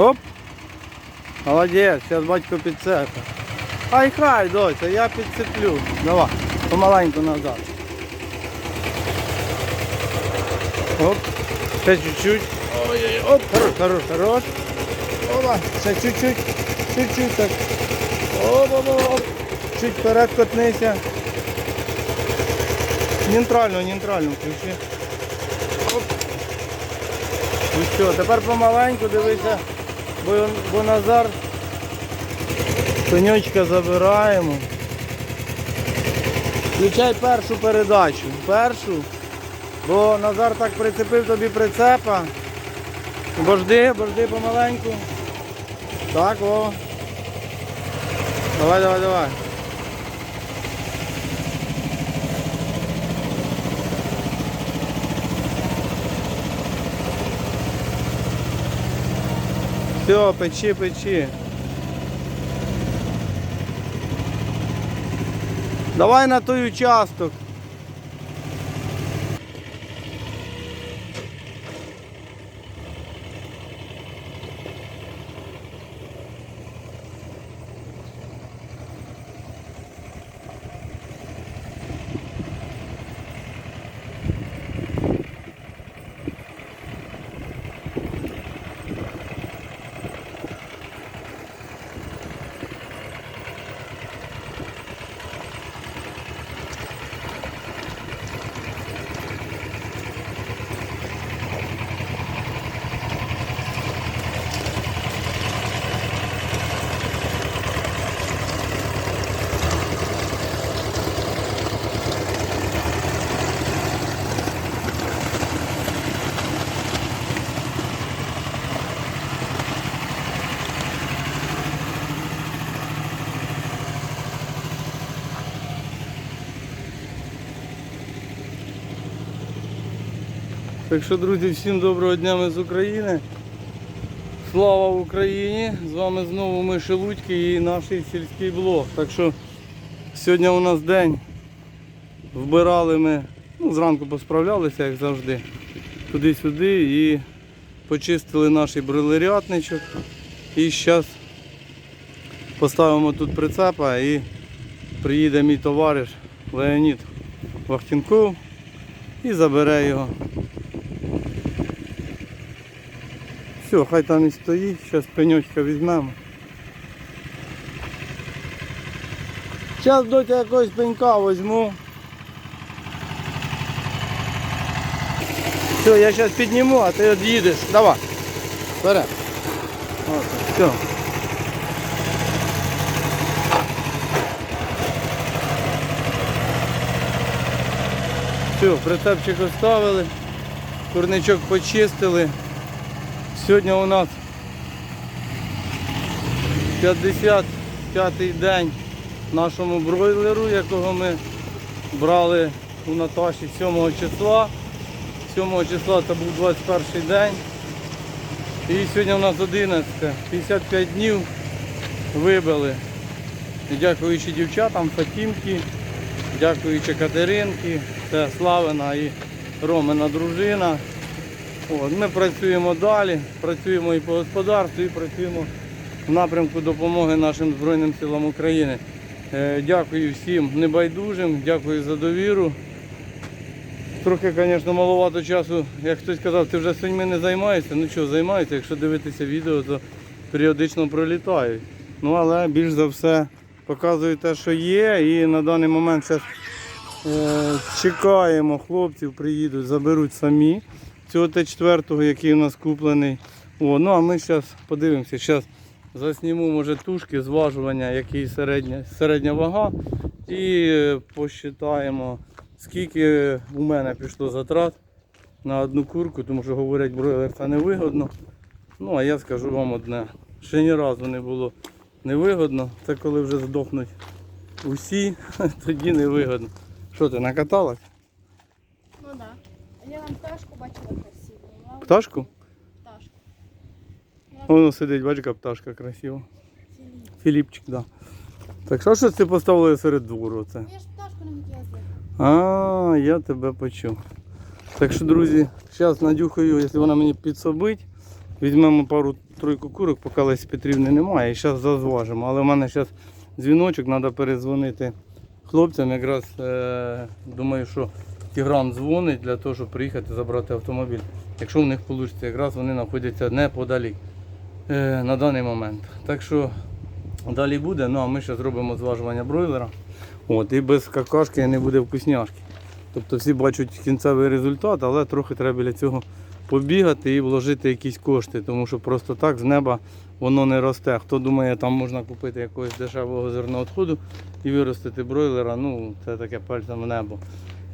Оп. Молодець, зараз батько підцепить. Хай хай, доця, я підцеплю. Давай, помаленьку назад. Оп. Ще чуть-чуть. Ой-ой, оп, хорош, хорош, хорош. Опа, ще чуть-чуть. Чуть-чуть так. Оп, оп, оп, оп. Чуть вперед котнися. Нейтрально, нейтрально включи. Оп. Ну що, тепер помаленьку дивися, бо, бо Назар пеньочка забираємо. Включай першу передачу. Першу. Бо Назар так прицепив тобі прицепа. Божди, божди помаленьку. Так, о. Давай, давай, давай. Все, печи, печи. Давай на той участок. Так що, друзі, всім доброго дня ми з України. Слава Україні! З вами знову ми Шелудьки і наш сільський блог. Так що сьогодні у нас день. Вбирали ми, ну, зранку посправлялися, як завжди, туди-сюди і почистили наш брилерятничок. І зараз поставимо тут прицепа і приїде мій товариш Леонід Вахтінков і забере його. Все, хай там і стоїть, зараз пеньочка візьмемо. Зараз доті якогось пенька візьму. Все, я зараз підніму, а ти від'їдеш. Давай. Вперед. От, все. Все, прицепчик оставили, курничок почистили. Сьогодні у нас 55-й день нашому бройлеру, якого ми брали у Наташі 7 числа. 7 числа це був 21 день. І сьогодні у нас 11. 55 днів вибили. Дякуючи дівчатам, Фатімки, дякуючи Катеринки, це Славина і Ромина дружина. От, ми працюємо далі, працюємо і по господарству, і працюємо в напрямку допомоги нашим Збройним силам України. Е, Дякую всім небайдужим, дякую за довіру. Трохи, звісно, маловато часу, як хтось казав, ти вже свиньми не займаєшся. Ну що, займаюся, якщо дивитися відео, то періодично пролітають. Ну але більш за все показую те, що є. І на даний момент зараз е, чекаємо, хлопців приїдуть, заберуть самі цього Т4, який у нас куплений О, ну а ми зараз подивимося, зараз засніму може тушки, зважування, який середня, середня вага. І е, посчитаємо, скільки у мене пішло затрат на одну курку, тому що говорять, бройлер це невигодно. Ну, а я скажу вам одне. Ще ні разу не було невигодно. Це коли вже здохнуть усі, тоді невигодно. Що ти накаталась? Ну. Я там пташку бачила красиву. Пташку? пташку. Воно сидить, бачиш, яка пташка красива. Філіп. Філіпчик, так. Да. Так що ж ти поставили серед двору? Це? Я ж пташку не хотіла. А, я тебе почув. Так що, друзі, зараз надюхаю, якщо вона мені підсобить, візьмемо пару-тройку курок, поки Лесі Петрівни немає, і зараз зазважимо. Але в мене зараз дзвіночок, треба перезвонити хлопцям. Якраз е, думаю, що Тігран дзвонить для того, щоб приїхати забрати автомобіль. Якщо в них вийде, якраз вони знаходяться неподалік е, на даний момент. Так що далі буде, ну а ми ще зробимо зважування бройлера. От, і без какашки не буде вкусняшки. Тобто всі бачать кінцевий результат, але трохи треба для цього побігати і вложити якісь кошти, тому що просто так з неба воно не росте. Хто думає, там можна купити якогось дешевого зерноотходу і виростити бройлера, ну це таке пальцем в небо.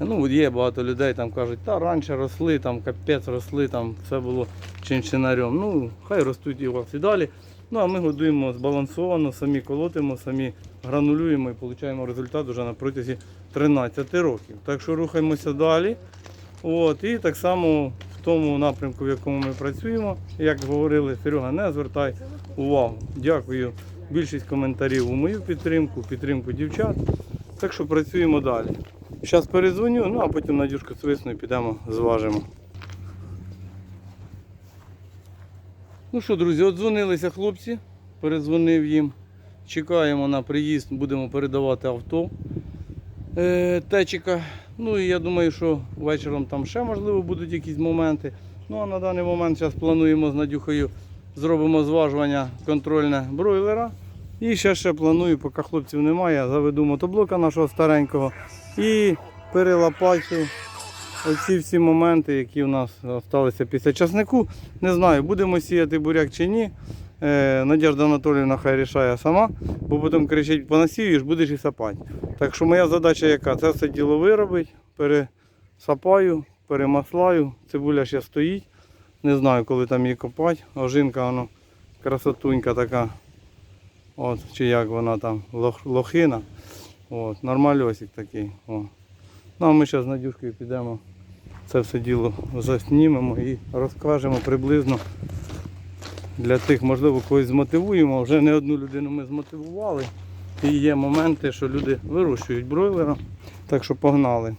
Ну, є багато людей, там кажуть, та раніше росли, там капець росли, там все було чинчинарем. Ну, хай ростуть і у вас і далі. Ну, а ми годуємо збалансовано, самі колотимо, самі гранулюємо і отримуємо результат вже на протязі 13 років. Так що рухаємося далі. От, і так само в тому напрямку, в якому ми працюємо, як говорили, Серега, не звертай увагу. Дякую. Більшість коментарів у мою підтримку, підтримку дівчат. Так що працюємо далі. Зараз перезвоню, ну а потім Надюшку свисну і підемо зважимо. Ну що, друзі, от дзвонилися хлопці, передзвонив їм. Чекаємо на приїзд, будемо передавати авто е, течика. Ну і я думаю, що вечором там ще можливо будуть якісь моменти. Ну а на даний момент зараз плануємо з Надюхою зробимо зважування контрольне бройлера. І ще ще планую, поки хлопців немає, заведу мотоблока нашого старенького і перелопачу оці всі моменти, які у нас залишилися після часнику. Не знаю, будемо сіяти буряк чи ні. Е, Надежда Анатоліївна хай рішає сама, бо потім кричить, понасіюєш, будеш і сапати. Так що моя задача яка? Це все діло виробити, пересапаю, перемаслаю, цибуля ще стоїть. Не знаю, коли там її копати. Ожинка воно красотунька така. От, чи як вона там, лох, лохина. От, нормальосик такий. О. Ну а ми зараз з Надюшкою підемо. Це все діло заснімемо і розкажемо приблизно для тих, можливо, когось змотивуємо. Вже не одну людину ми змотивували. І є моменти, що люди вирощують бройлера. Так що погнали.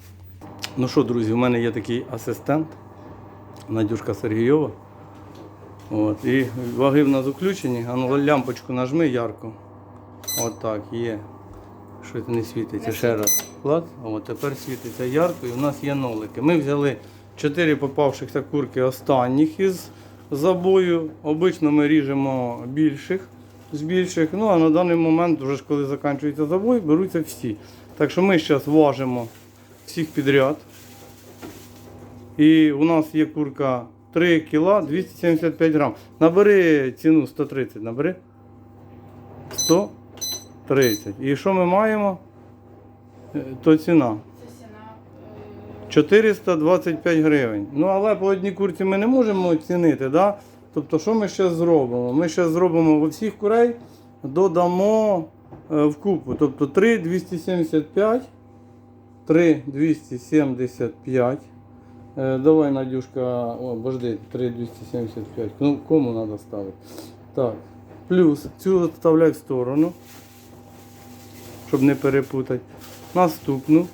Ну що, друзі, у мене є такий асистент, Надюшка Сергійова. От, і ваги в нас включені, а ну лямпочку нажми ярко. От так, є. Щось не світиться. Ще раз. Клас. От тепер світиться ярко і у нас є нолики. Ми взяли 4 попавшихся курки останніх із забою. Обично ми ріжемо більших з більших. Ну а на даний момент, вже ж коли закінчується забой, беруться всі. Так що ми зараз важимо всіх підряд. І у нас є курка 3 кг 275 грам. Набери ціну 130, набери. 130. І що ми маємо? Е, То ціна. Це сіна. е, 425 гривень. Ну, але по одній курці ми не можемо оцінити. Да? Тобто, що ми ще зробимо? Ми ще зробимо во всіх курей, додамо е, в купу. Тобто 3 275, 3 275. Е, давай, Надюшка, о, божди, 3 275. Ну, кому треба ставити? Так. Плюс цю відставляй в сторону, щоб не перепутати. Наступну.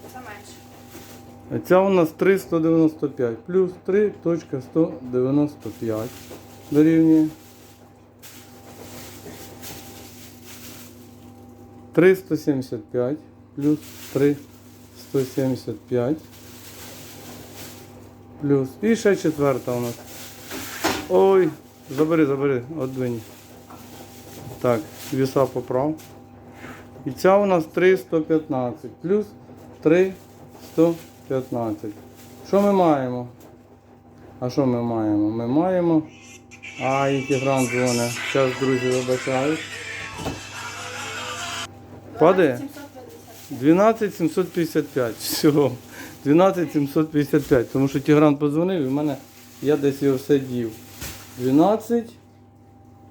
Ця у нас 395 плюс 3.195 дорівнює 375 плюс 375 плюс. І ще четверта у нас. Ой, забери, забери, одвинь. Так, віса поправ. І ця у нас 315 плюс 315. Що ми маємо? А що ми маємо? Ми маємо А, і Тігран дзвоне. Зараз, друзі, вибачають. Падає? 750. 12 755. Всього. 12 755. Тому що Тігран подзвонив і в мене я десь його все дів. 12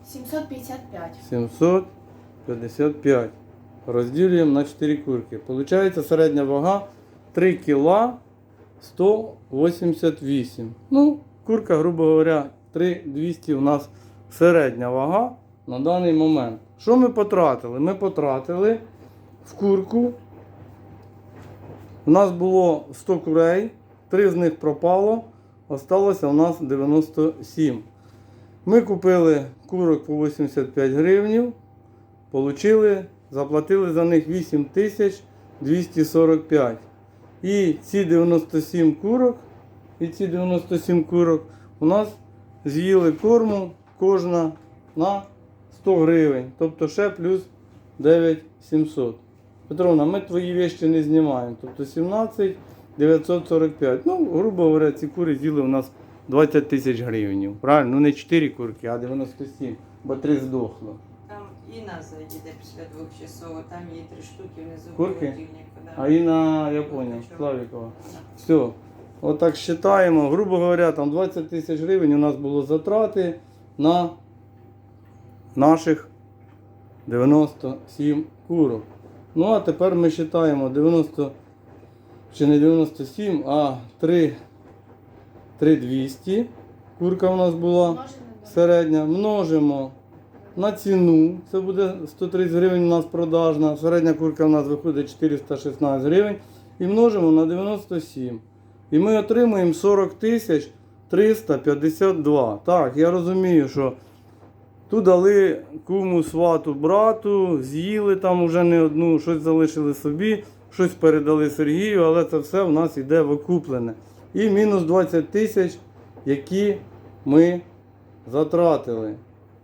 755. 755. Розділюємо на 4 курки. Получається середня вага 3 кг 188. Ну, курка, грубо говоря, 3200 у нас середня вага на даний момент. Що ми потратили? Ми потратили в курку. У нас було 100 курей, 3 з них пропало, осталося у нас 97. Ми купили курок по 85 гривнів, получили, заплатили за них 8245. І ці 97 курок, і ці 97 курок у нас з'їли корму кожна на 100 гривень. Тобто ще плюс 9700. Петровна, ми твої вещи не знімаємо. Тобто 17 945. Ну, грубо говоря, ці кури з'їли у нас 20 тисяч гривень. Правильно? Ну не 4 курки, а 97, бо 3 здохло. Там Інна заїде після двох часов, там є три штуки внизу Курки? Да. А Інна, я понял, Славікова. Все. Отак считаємо. Грубо говоря, там 20 тисяч гривень у нас було затрати на наших 97 курок. Ну а тепер ми вважаємо 90, чи не 97, а 3, 3200. Курка у нас була середня. Множимо на ціну. Це буде 130 гривень у нас продажна. Середня курка у нас виходить 416 гривень. І множимо на 97. І ми отримуємо 40 тисяч 352. Так, я розумію, що тут дали куму свату брату, з'їли там уже не одну, щось залишили собі, щось передали Сергію, але це все в нас йде викуплене. І мінус 20 тисяч, які ми затратили.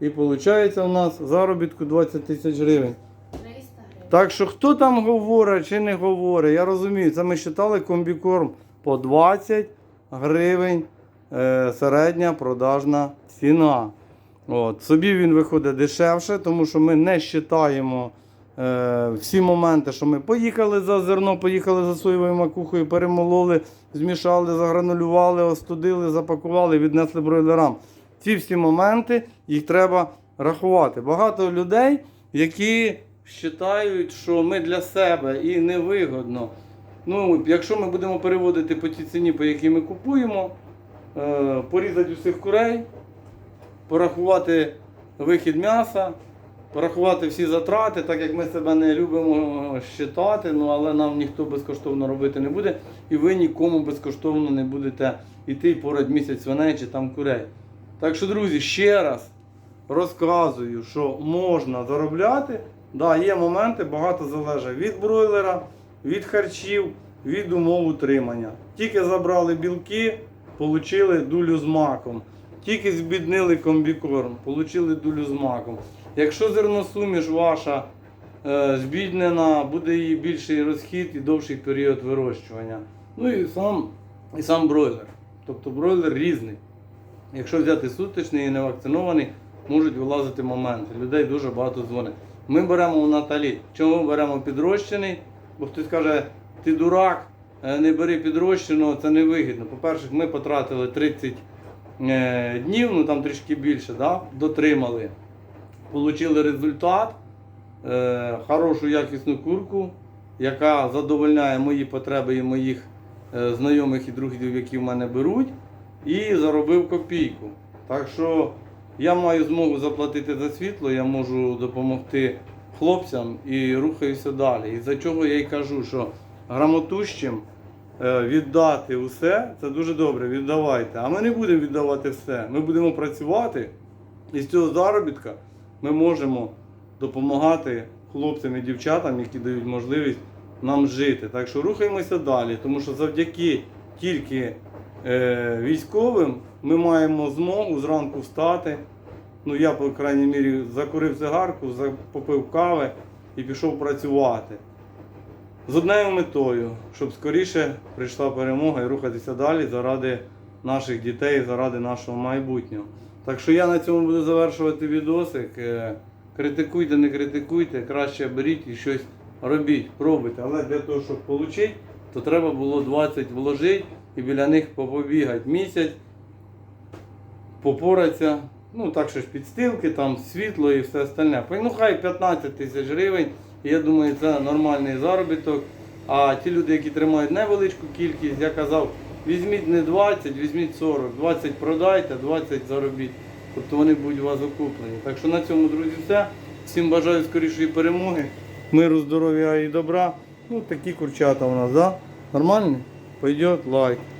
І виходить у нас заробітку 20 тисяч гривень. 300 гривень. Так що хто там говорить чи не говорить, я розумію, це ми вважали комбікорм по 20 гривень е, середня продажна ціна. От. Собі він виходить дешевше, тому що ми не вважаємо е, всі моменти, що ми поїхали за зерно, поїхали за соєвою макухою, перемололи, змішали, загранулювали, остудили, запакували, віднесли бройлерам. Ці всі моменти їх треба рахувати. Багато людей, які вважають, що ми для себе і невигодно. Ну, якщо ми будемо переводити по тій ціні, по якій ми купуємо, е, порізати усіх курей, порахувати вихід м'яса, порахувати всі затрати, так як ми себе не любимо считати, ну але нам ніхто безкоштовно робити не буде, і ви нікому безкоштовно не будете йти і місяць свиней чи там курей. Так що, друзі, ще раз розказую, що можна заробляти. Да, є моменти, багато залежить від бройлера, від харчів, від умов утримання. Тільки забрали білки, отримали дулю з маком. Тільки збіднили комбікорм, отримали дулю з маком. Якщо зерносуміш ваша е, збіднена, буде її більший розхід і довший період вирощування. Ну і сам, і сам бройлер. Тобто бройлер різний. Якщо взяти сутичний і не вакцинований, можуть вилазити моменти. Людей дуже багато дзвонить. Ми беремо у Наталі. Чому беремо підрощений? Бо хтось каже, ти дурак, е, не бери підрощеного, це не вигідно. По-перше, ми потратили 30 е, днів, ну там трішки більше, да? дотримали. Получили результат, е, хорошу якісну курку, яка задовольняє мої потреби і моїх знайомих і друзів, які в мене беруть, і заробив копійку. Так що я маю змогу заплатити за світло, я можу допомогти хлопцям і рухаюся далі. І за чого я й кажу, що грамотущим е, віддати усе це дуже добре, віддавайте. А ми не будемо віддавати все. Ми будемо працювати, і з цього заробітка ми можемо допомагати хлопцям і дівчатам, які дають можливість нам жити. Так що рухаємося далі, тому що завдяки тільки військовим ми маємо змогу зранку встати. Ну я, по крайній мірі, закурив цигарку, попив кави і пішов працювати. З однією метою, щоб скоріше прийшла перемога і рухатися далі заради наших дітей, заради нашого майбутнього. Так що я на цьому буду завершувати відосик. Е, Критикуйте, не критикуйте, краще беріть і щось робіть, пробуйте. Але для того, щоб отримати, то треба було 20 вложити і біля них побігати місяць, попоратися. Ну, так що ж підстилки, там світло і все остальне. Ну, хай 15 тисяч гривень. Я думаю, це нормальний заробіток. А ті люди, які тримають невеличку кількість, я казав, візьміть не 20, візьміть 40. 20 продайте, 20 заробіть. Тобто вони будуть у вас окуплені. Так що на цьому, друзі, все. Всім бажаю скорішої перемоги, миру, здоров'я і добра. Ну, такі курчата у нас, да? Нормальні? Пойдет лайк.